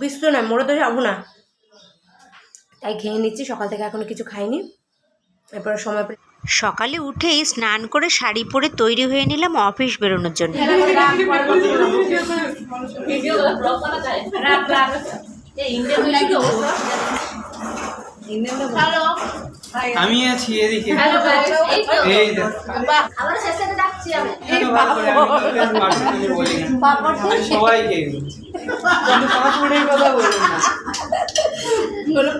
বিষ তো নয় মরে তো যাব না। তাই খেয়ে নিচ্ছি সকাল থেকে এখনও কিছু খাইনি। এরপরে সময় সকালে উঠেই স্নান করে শাড়ি পরে তৈরি হয়ে নিলাম অফিস বেরোনোর জন্য। আমি আছি এদিকে। এই সবাইকে কথা।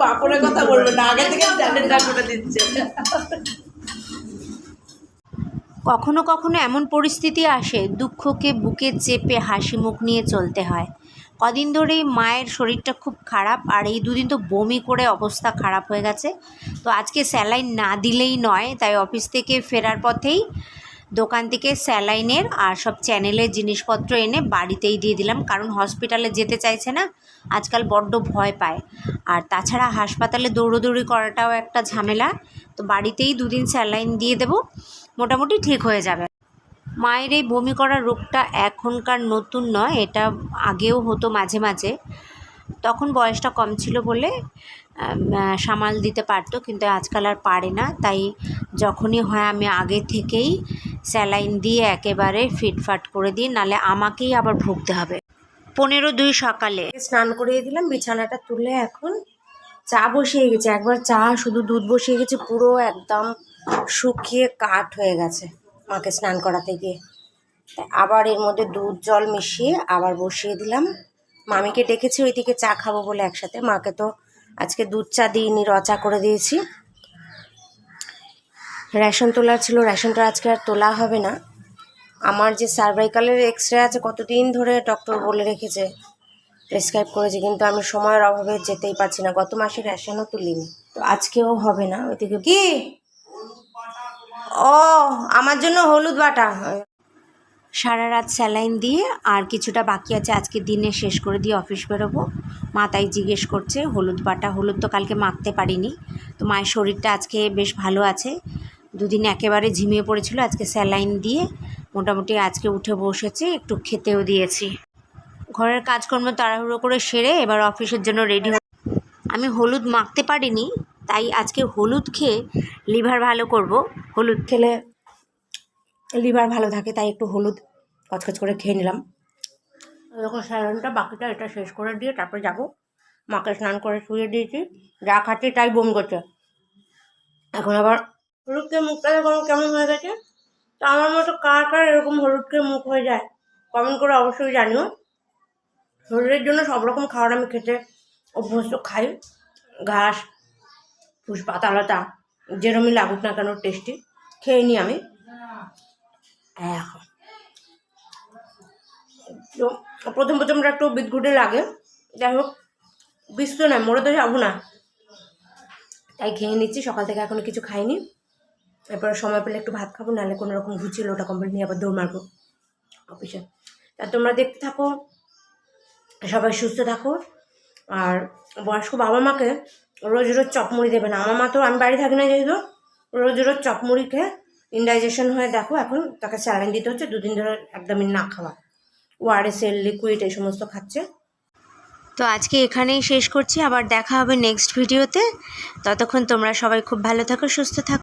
পাপড়ের কথা বলবে না। আগে থেকে স্যালেন্ডার করে দিচ্ছে। কখনো কখনো এমন পরিস্থিতি আসে দুঃখকে বুকে চেপে হাসি মুখ নিয়ে চলতে হয়। কদিন ধরেই মায়ের শরীরটা খুব খারাপ আর এই দুদিন তো বমি করে অবস্থা খারাপ হয়ে গেছে। তো আজকে স্যালাইন না দিলেই নয় তাই অফিস থেকে ফেরার পথেই দোকান থেকে স্যালাইনের আর সব চ্যানেলের জিনিসপত্র এনে বাড়িতেই দিয়ে দিলাম। কারণ হসপিটালে যেতে চাইছে না, আজকাল বড্ড ভয় পায়। আর তাছাড়া হাসপাতালে দৌড়োদৌড়ি করাটাও একটা ঝামেলা। তো বাড়িতেই দুদিন স্যালাইন দিয়ে দেবো, মোটামুটি ঠিক হয়ে যাবে। মায়ের এই বমি করার রোগটা এখনকার নতুন নয়, এটা আগেও হতো মাঝে মাঝে। তখন বয়সটা কম ছিল বলে সামাল দিতে পারতো, কিন্তু আজকাল আর পারে না। তাই যখনই হয় আমি আগে থেকেই স্যালাইন দিয়ে একেবারে ফিটফাট করে দিই নালে আমাকেই আবার ভুগতে হবে। পনেরো দুই সকালে। স্নান করিয়ে দিলাম, বিছানাটা তুলে এখন চা বসিয়ে গেছে। একবার চা, শুধু দুধ বসিয়ে গেছে, পুরো একদম শুকিয়ে কাঠ হয়ে গেছে মাকে স্নান করাতে গিয়ে। আবার এর মধ্যে দুধ, জল মিশিয়ে আবার বসিয়ে দিলাম। মামিকে ডেকেছি, ওইদিকে চা খাব বলে একসাথে। মাকে তো আজকে দুধ চা দিইনি, রচা করে দিয়েছি। রেশন তোলা ছিল রেশনটা আজকে আর তোলা হবে না। আমার যে সার্ভাইকালের এক্স রে আছে কতদিন ধরে ডক্টর বলে রেখেছে প্রেসক্রাইব করেছে কিন্তু আমি সময়ের অভাবে যেতেই পারছি না। গত মাসে রেশনও তুলিনি। তো আজকেও হবে না ওই থেকে কি? ও আমার জন্য হলুদ বাটা। সারা রাত স্যালাইন দিয়ে আর কিছুটা বাকি আছে আজকে দিনে শেষ করে দিয়ে অফিস বেরোবো। মা তাই জিজ্ঞেস করছে হলুদ বাটা হলুদ তো কালকে মাখতে পারিনি। তো মায়ের শরীরটা আজকে বেশ ভালো আছে। দুদিন একেবারে ঝিমিয়ে পড়েছিল, আজকে স্যালাইন দিয়ে মোটামুটি আজকে উঠে বসেছে, একটু খেতেও দিয়েছি। ঘরের কাজকর্ম তাড়াহুড়ো করে সেরে এবার অফিসের জন্য রেডি আমি হলুদ মাখতে পারিনি, তাই আজকে হলুদ খেয়ে লিভার ভালো করব। হলুদ খেলে লিভার ভালো থাকে, তাই একটু হলুদ কচকচ করে খেয়ে নিলাম। এরকম স্যালাইনটা বাকিটা এটা শেষ করে দিয়ে তারপরে যাব। মাকে স্নান করে শুয়ে দিয়েছি, যা খাচ্ছি তাই বমি করছে। এখন আবার হলুদকে মুখটা দেখুন কেমন হয়ে গেছে তো আমার মতো কার কার এরকম হলুদকে মুখ হয়ে যায়? কমেন্ট করে অবশ্যই জানিও। শরীরের জন্য সব রকম খাবার আমি খেতে অভ্যস্ত খাই। ঘাস ফুস পাতালতা যেরমই লাগুক না কেন টেস্টি খেয়ে নিই আমি। এখন তো প্রথম প্রথমটা একটু বিদঘুটে লাগে। যাই হোক তো নয়, মরে তো যাব না। তাই খেয়ে নিচ্ছি, সকাল থেকে এখনও কিছু খাইনি। এরপরে সময় পেলে একটু ভাত খাব, নাহলে কোনো রকম ঘুরছিল ওটা কমপ্লিট নিয়ে আবার দৌড় মারবো অফিসে তা তোমরা দেখতে থাকো, সবাই সুস্থ থাকো, আর বয়স্ক বাবা মাকে রোজ রোজ চপমুড়ি দেবে না। আমার মা তো, আমি বাড়ি থাকি না যেহেতু, রোজ রোজ চপমুড়ি খেয়ে ইনডাইজেশন হয়ে, দেখো এখন তাকে স্যালাইন দিতে হচ্ছে, দুদিন ধরে একদমই না খাওয়া। ওআরএসএল লিকুইড এই সমস্ত খাচ্ছে। তো আজকে এখানেই শেষ করছি, আবার দেখা হবে নেক্সট ভিডিওতে ততক্ষণ তোমরা সবাই খুব ভালো থাকো, সুস্থ থাকো।